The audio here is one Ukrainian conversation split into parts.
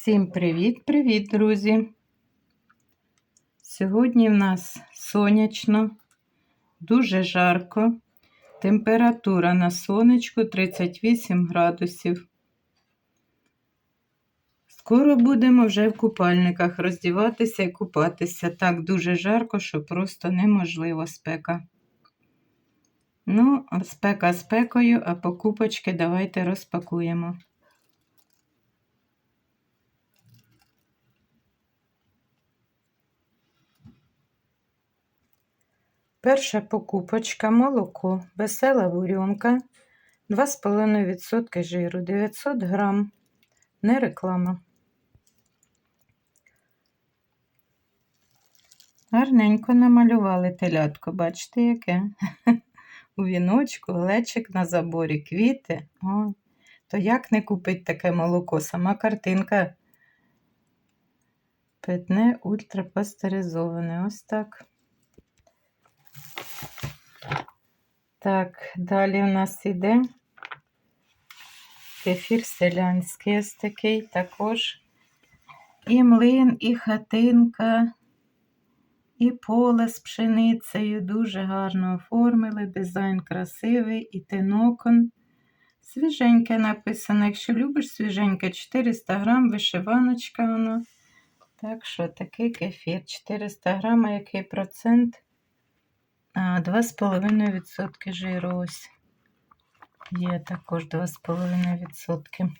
Всім привіт-привіт, друзі! Сьогодні в нас сонячно, дуже жарко. Температура на сонечку 38 градусів. Скоро будемо вже в купальниках роздіватися і купатися. Так дуже жарко, що просто неможливо спека. Ну, спека спекою, а покупочки давайте розпакуємо. Перша покупочка молоко, весела бурьонка, 2,5% жиру, 900 грам, не реклама. Гарненько намалювали телятко, бачите, яке? У віночку, глечик на заборі, квіти. Ой, то як не купить таке молоко? Сама картинка питне ультрапастеризоване. Ось так. Так, далі у нас іде кефір селянський ось такий також. І млин, і хатинка, і поле з пшеницею. Дуже гарно оформили. Дизайн красивий, і тинокон. Свіженьке написано. Якщо любиш свіженьке, 400 грам, вишиваночка воно. Так що такий кефір. 400 грам, який процент? 2,5% жиру ось. Є також 2,5%.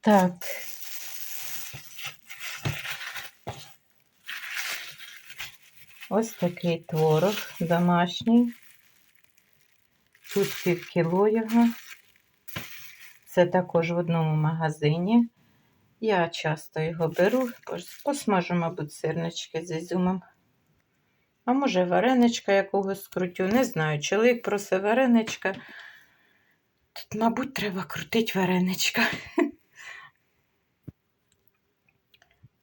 Так. Ось такий творог домашній. Тут пів кіло його. Це також в одному магазині. Я часто його беру, посмажу, мабуть, сирнички з ізюмом. А може, вареничка якогось скрутю. Не знаю, чоловік просив вареничка. Тут, мабуть, треба крутити вареничка.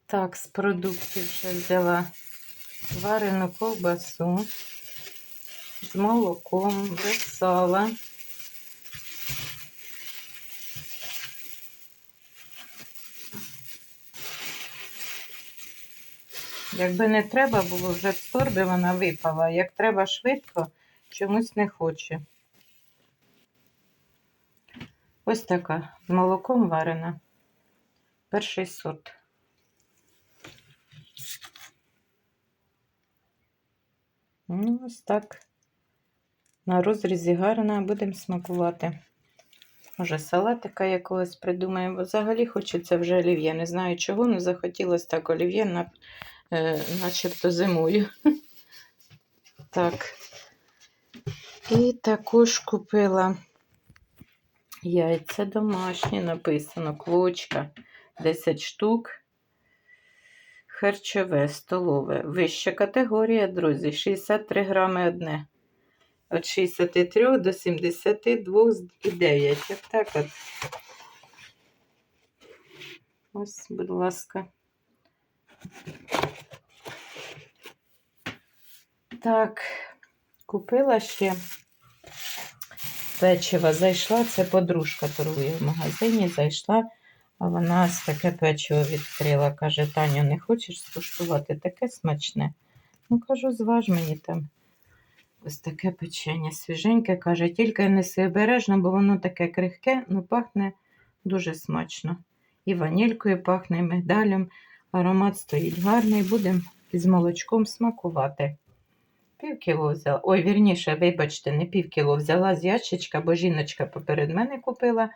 Так, з продуктів ще взяла варену ковбасу з молоком, без сала. Якби не треба було, вже в торбі вона випала. Як треба швидко, чомусь не хоче. Ось така з молоком варена. Перший сорт. Ну, ось так. На розрізі гарна, будемо смакувати. Може, салатика якогось придумаємо. Взагалі хочеться вже олів'є. Не знаю чого, але захотілося так олів'є начебто зимою. Так. І також купила яйця домашні, написано квочка 10 штук. Харчове, столове. Вища категорія, друзі, 63 грами одне. Від 63 до 72,9. Отак от. Ось, будь ласка. Так, купила ще печиво. Зайшла, це подружка торгує в магазині, зайшла, а вона ось таке печиво відкрила. Каже, Таня, не хочеш скуштувати таке смачне? Ну, кажу, зваж мені там. Ось таке печення свіженьке, каже, тільки неси обережно, бо воно таке крихке, ну пахне дуже смачно. І ванількою пахне, і мигдалем. Аромат стоїть гарний, будемо з молочком смакувати. Пів кіло взяла. Ой, вірніше, вибачте, не пів кіло взяла з ящичка, бо жіночка поперед мене купила,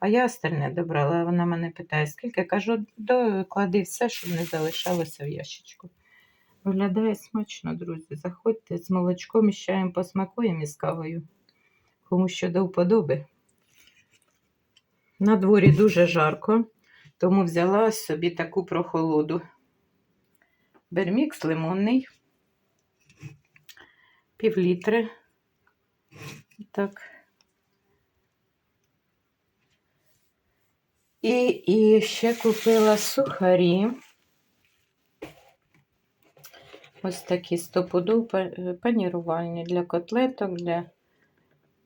а я остальне добрала. Вона мене питає, скільки кажу, доклади все, щоб не залишалося в ящичку. Виглядає смачно, друзі. Заходьте з молочком і чаєм посмакуємо і з кавою. Кому що до вподоби. На дворі дуже жарко, тому взяла собі таку прохолоду. Бермікс лимонний, пів літри. Так. І, і ще купила сухарі. Ось такі стопудов панірувальні для котлеток, для,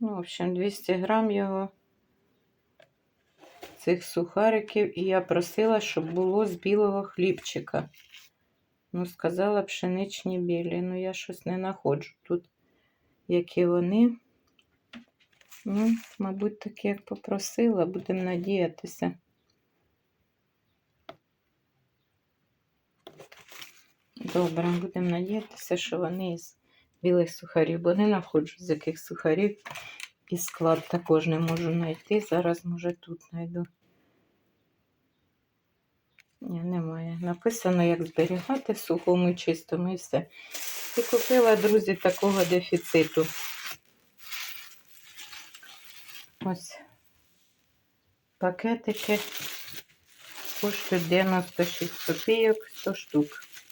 ну, в общем, 200 грам його. Цих сухариків, і я просила, щоб було з білого хлібчика. Ну, сказала пшеничні білі. Ну, я щось не знаходжу тут, які вони. Ну, мабуть, такі, як попросила, будемо надіятися. Добре, будемо надіятися, що вони із білих сухарів, бо не знаходжу, з яких сухарів. І склад також не можу знайти. Зараз, може, тут знайду. Ні, немає. Написано, як зберігати в сухому чистому і все. І купила, друзі, такого дефіциту. Ось пакетики коштують 96 копійок 100 штук.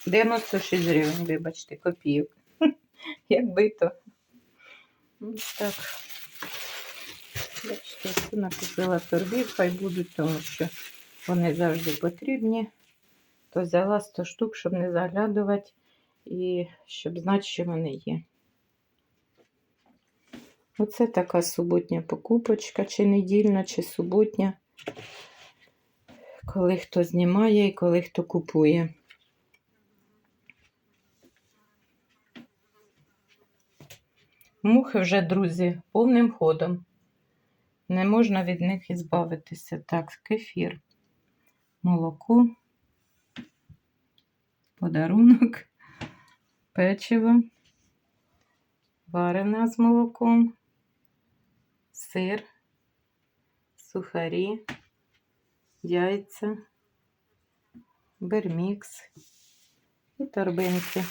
96 гривень, вибачте, копійок. Якби то. Ось так. Бачите, ось накупила торбів, хай будуть, тому що вони завжди потрібні. То взяла 100 штук, щоб не заглядувати і щоб знати, що вони є. Оце така суботня покупочка, чи недільна, чи суботня, коли хто знімає і коли хто купує. Мухи вже, друзі, повним ходом. Не можна від них ізбавитися. Так, кефір, молоко, подарунок, печиво, варена з молоком, сир, сухарі, яйця, бермікс і торбинки.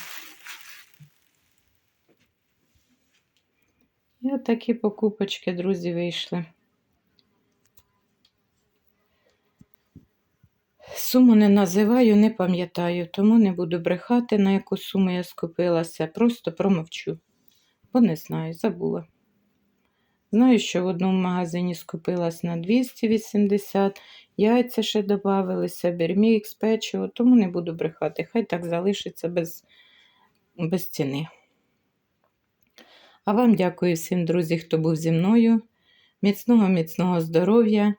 І от такі покупочки, друзі, вийшли. Суму не називаю, не пам'ятаю, тому не буду брехати, на яку суму я скупилася. Просто промовчу, бо не знаю, забула. Знаю, що в одному магазині скупилась на 280, яйця ще додавалися, бермікс, печиво, тому не буду брехати. Хай так залишиться без, без ціни. А вам дякую всім, друзі, хто був зі мною. Міцного, міцного здоров'я.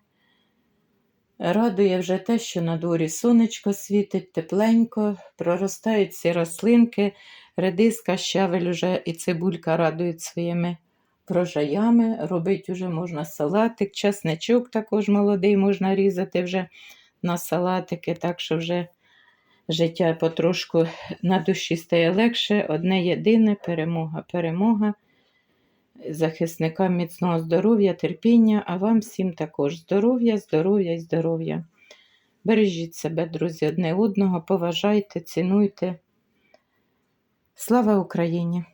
Радує вже те, що на дворі сонечко світить, тепленько, проростають ці рослинки, редиска, щавель уже і цибулька радують своїми врожаями. Робить уже можна салатик, часничок також молодий можна різати вже на салатики, так що вже життя потрошку на душі стає легше. Одне єдине перемога, перемога. Захисникам міцного здоров'я, терпіння, а вам всім також здоров'я, здоров'я і здоров'я. Бережіть себе, друзі, одне одного, поважайте, цінуйте. Слава Україні!